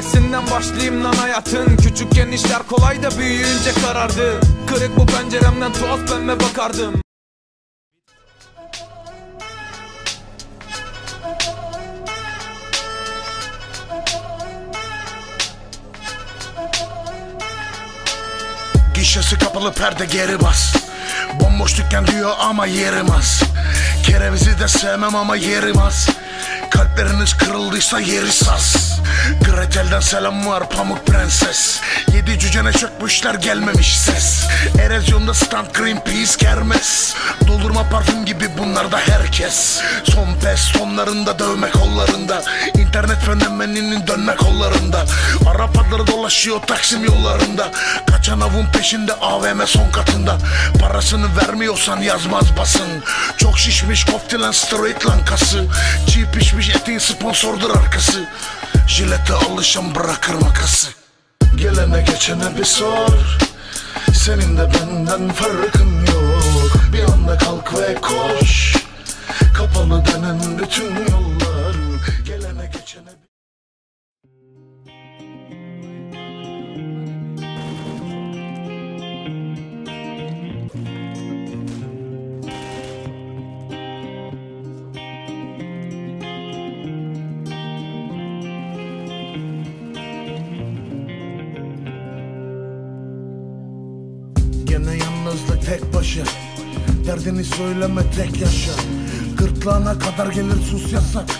neresinden başlayayım lan hayatın. Küçükken işler kolay da büyüyünce karardı. Kırık bu penceremden toz pembe bakardım. Gişesi kapalı perde geri bas. Bomboş dükkan diyor ama yerim az. Kerevizi de sevmem ama yerim az Kalpleriniz kırıldıysa yeri saz. Gretel'den selam var pamuk prenses. Yedi cücene çökmüşler gelmemiş ses Erozyonda stand Greenpeace kermes. Doldurma parfüm gibi bunlar da herkes. Son pes sonlarında dövme kollarında. İnternet fenomeninin dönme kollarında. Arap adları dolaşıyor Taksim yollarında. Kaçan avun peşinde AVM son katında. Parasını vermiyorsan yazmaz basın. Çok şişmiş koftilen straight lan kası. Çiğ pişmiş etin sponsordur arkası. Jilete alışan bırakır makası. Gelene geçene bir sor Senin de benden farkın yok. Bir anda kalk ve koş Gene yalnızlık tek başa Derdini söyleme tek yaşa. Gırtlağına kadar gelir sus yasak.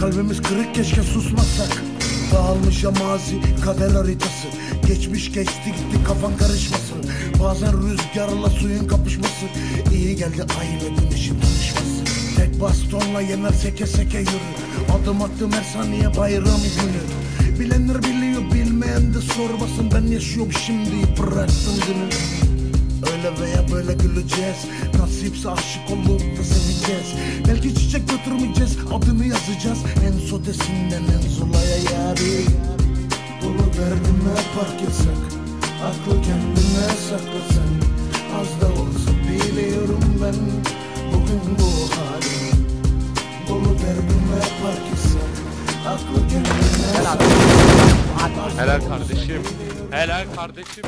Kalbimiz kırık keşke susmasak. Dağılmış ya mazi kader haritası. Geçmiş geçti gitti kafan karışmasın Bazen rüzgarla suyun kapışması. İyi geldi aile güneşin tanışması. Tek bastonla yener seke seke yürü. Adım attım her saniye bayram günü. Bilenler biliyor bilmeyen de sormasın. Ben yaşıyorum şimdi bıraktım günü böyle güleceğiz. Nasipse aşık olup da seveceğiz. Belki çiçek götürmeyeceğiz Adını yazacağız. En sodesinden en zulaya yari. Dolu derdime park etsak Aklı kendine saklasan Az da olsa biliyorum ben Bugün bu halim Dolu derdime park etsak Aklı kendine saklasan Helal kardeşim. Helal kardeşim.